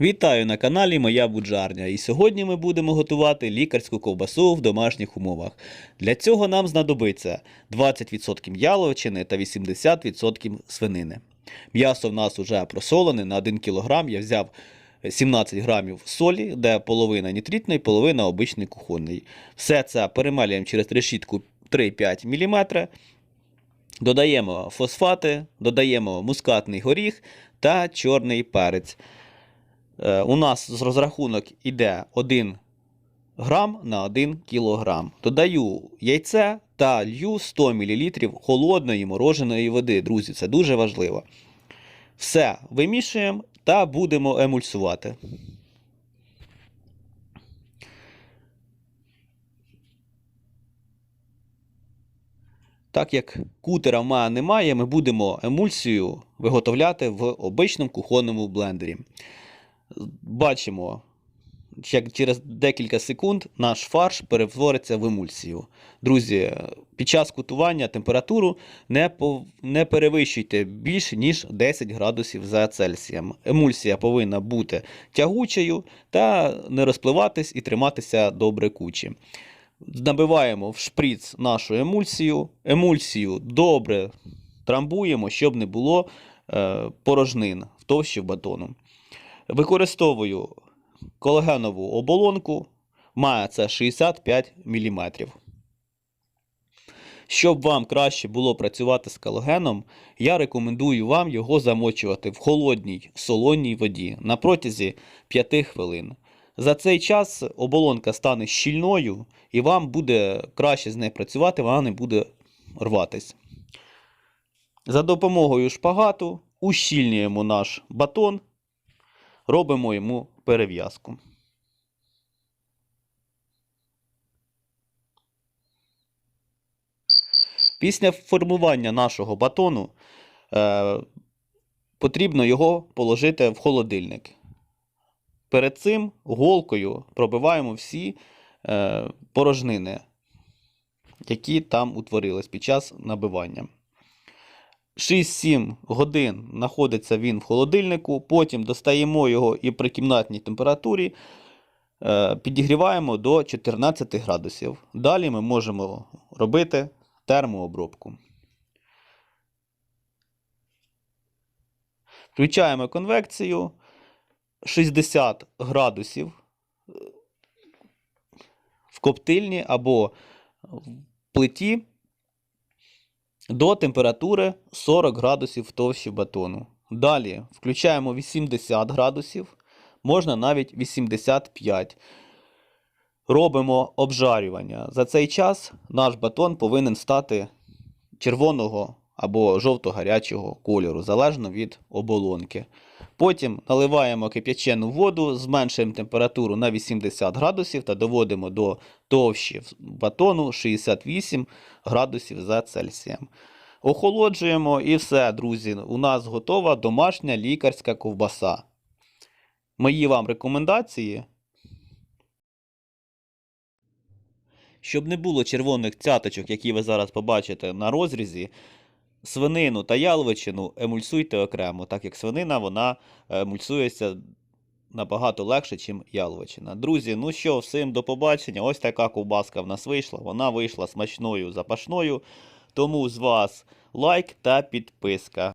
Вітаю на каналі Моя Буджарня. І сьогодні ми будемо готувати лікарську ковбасу в домашніх умовах. Для цього нам знадобиться 20% яловичини та 80% свинини. М'ясо в нас вже просолене на 1 кг. Я взяв 17 грамів солі, де половина нітритної, половина обичний кухонний. Все це перемалюємо через решітку 3-5 мм. Додаємо фосфати, додаємо мускатний горіх та чорний перець. Е, У нас з розрахунок іде 1 грам на 1 кілограм. Додаю яйце та лью 100 мл холодної мороженої води. Друзі, це дуже важливо. Все вимішуємо та будемо емульсувати. Так як кутера мене немає, ми будемо емульсію виготовляти в обичному кухонному блендері. Бачимо, як через декілька секунд наш фарш перетвориться в емульсію. Друзі, під час кутування температуру не, не перевищуйте більше, ніж 10 градусів за Цельсієм. Емульсія повинна бути тягучою та не розпливатись і триматися добре кучі. Набиваємо в шприц нашу емульсію. Емульсію добре трамбуємо, щоб не було е, порожнин в товщі батону. Використовую колагенову оболонку, має це 65 мм. Щоб вам краще було працювати з колагеном, я рекомендую вам його замочувати в холодній солоній воді на протязі 5 хвилин. За цей час оболонка стане щільною і вам буде краще з нею працювати, вона не буде рватись. За допомогою шпагату ущільнюємо наш батон, робимо йому перев'язку. Після формування нашого батону е, потрібно його положити в холодильник. Перед цим голкою пробиваємо всі е, порожнини, які там утворились під час набивання. 6-7 годин знаходиться він в холодильнику, потім достаємо його і при кімнатній температурі е, підігріваємо до 14 градусів. Далі ми можемо робити термообробку. Включаємо конвекцію 60 градусів е, в коптильні або в плиті до температури 40 градусів товщі батону. Далі включаємо 80 градусів, можна навіть 85. Робимо обжарювання. За цей час наш батон повинен стати червоного або жовто-гарячого кольору, залежно від оболонки. Потім наливаємо кип'ячену воду, зменшуємо температуру на 80 градусів та доводимо до товщі батону 68 градусів за Цельсієм. Охолоджуємо і все, друзі. У нас готова домашня лікарська ковбаса. Мої вам рекомендації. Щоб не було червоних цяточок, які ви зараз побачите на розрізі, свинину та яловичину емульсуйте окремо, так як свинина вона емульсується набагато легше, ніж яловичина. Друзі, ну що, всім до побачення. Ось така ковбаска в нас вийшла. Вона вийшла смачною, запашною. Тому з вас лайк та підписка.